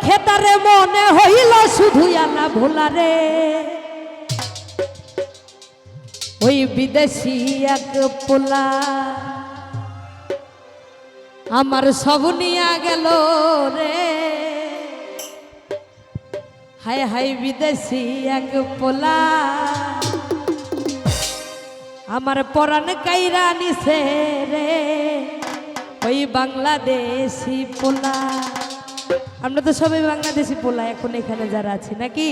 দেখে তারে মনে হইল শুধু আলা ভোলারে ওই বিদেশি এক পোলা। আমার সব নিয়া গেল রে। হাই হাই বিদেশি এক পোলা। আমার পরাণ কাইরা নিছে রে। ওই বাংলাদেশি পোলা। আমরা তো সবাই বাংলাদেশি পোলা, এখন এখানে যারা আছি, নাকি?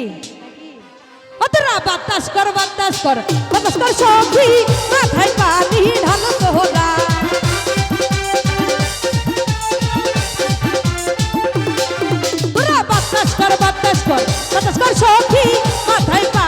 বাতাস কর বাতাস কর বাতাস কর সখী, মাথায় পানি ঢালো তোরা তোরা বাতাস কর বাতাস কর বাতাস কর সখী, মাথায় পানি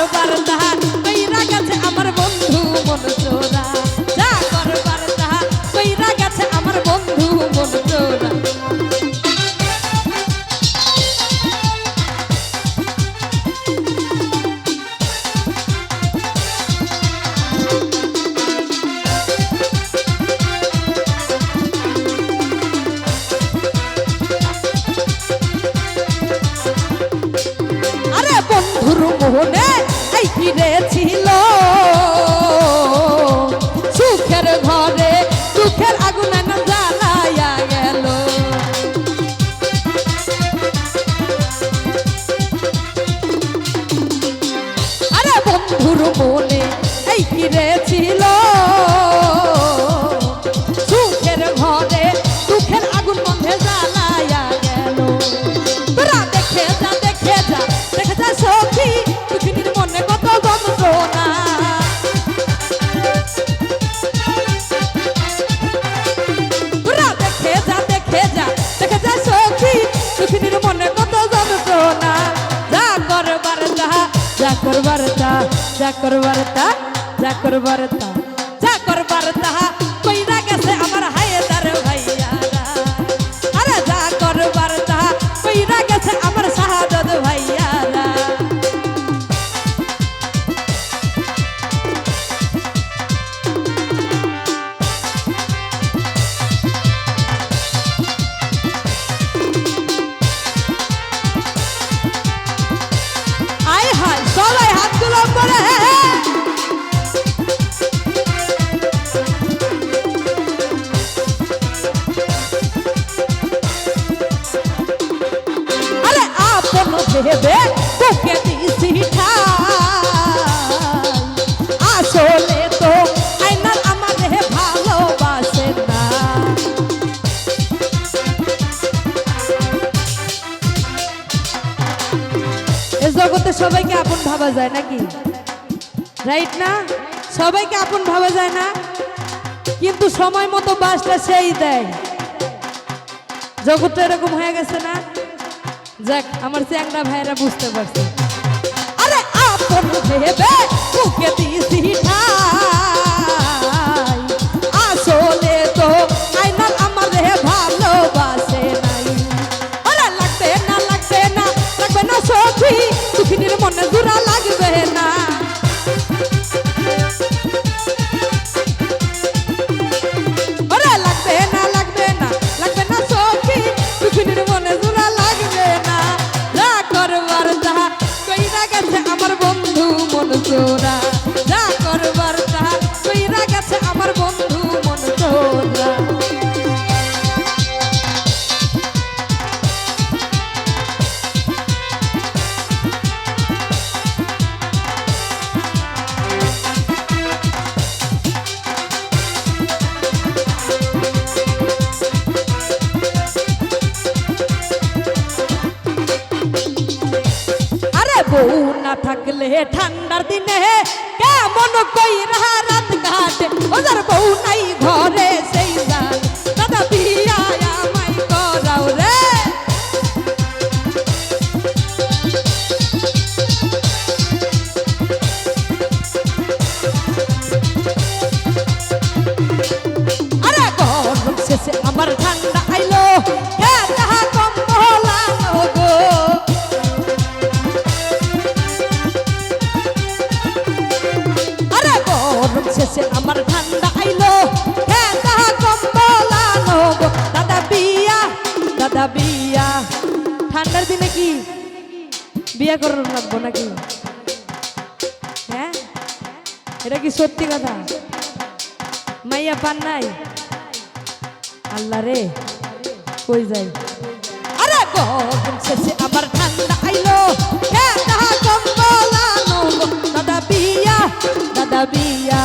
যা তাহা যা করবার তা যা করবার তা যা করবার ভেবে তোকে আসলে তো আইনার আমার ভালোবাসে না। এ জগতে সবাইকে আপন ভাবা যায় নাকি? রাইট না? সবাইকে আপন ভাবা যায় না? কিন্তু সময় মতো বাসটা সেই দেয়। জগৎটা এরকম হয়ে গেছে না? যাক আমার চ্যাংরা ভাইয়েরা বুঝতে পারছে। আরে আপন ভেবে বুকে দিয়েছি ঠাই না থাকলে ঠান্ডার দিনে কেমন কই রাত ঘাটে ওদের বউ নাই ঘরে সেই শেষে আমার ঠান্ডা আইলো হে তাহা গো। দাদা বিয়া দাদা বিয়া। ঠান্ডার দিনে কি বিয়া করার লাগবো নাকি? হ্যাঁ? এটা কি সত্যি কথা? মাইয়া পান নাই? আল্লাহ রে, কই যাই আরে গরম শেষে আবার ঠান্ডা আইলো। হে তাহা কম্বলানো। দাদা বিয়া দাদা বিয়া।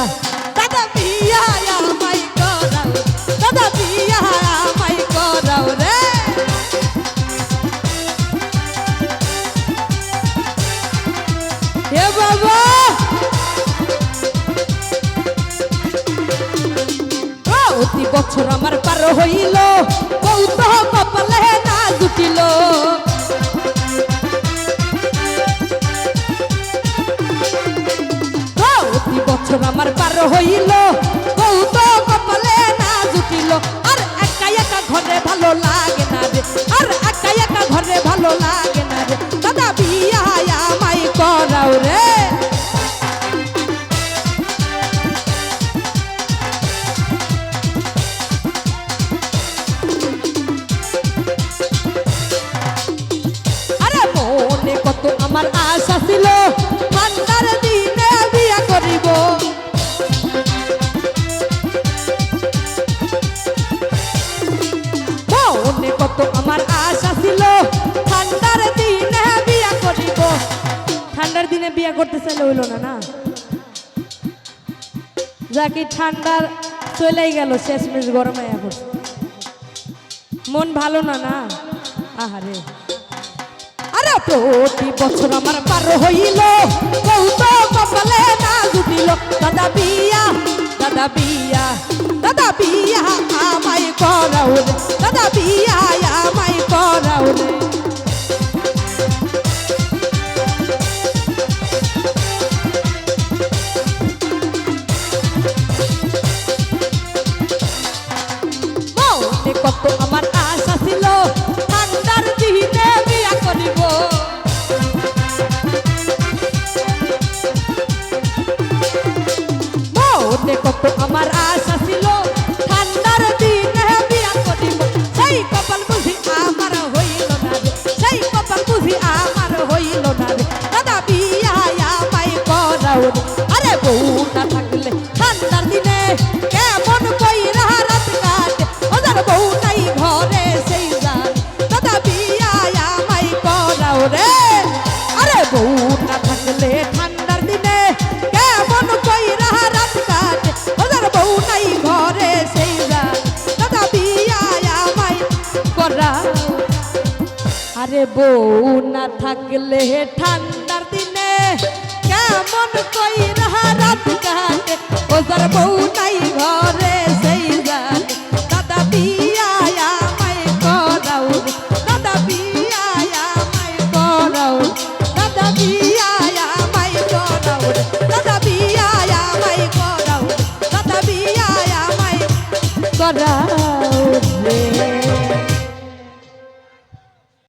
করতে চাইলে হইল না না? যাকে ঠান্ডার চলেই গেল, শেষমেশ গরমে এখন মন ভালো না না? আহারে। আরে প্রতি বছর আমার পার হইল কপালে না জুটিল। দাদা বিয়া দাদা বিয়া দাদা বিয়া আমায় করাও দাদা বিয়া রে আরে বউ না থাকলে ঠান্ডার দিনে কেমন কই রাত। কাটে ওদের বউ নাই ঘরে সেই জান দাদা বিয়া আমায় করাও রে। আরে বউ না থাকলে ঠান্ডার দিনে কেমন কই রাত। কাটে ওদের বউ নাই ঘরে সেই জান দাদা বিয়া আমায় করাও। আরে বউ না থাকলে ঠান্ডা কাটে ও যার বউ নাই ঘর।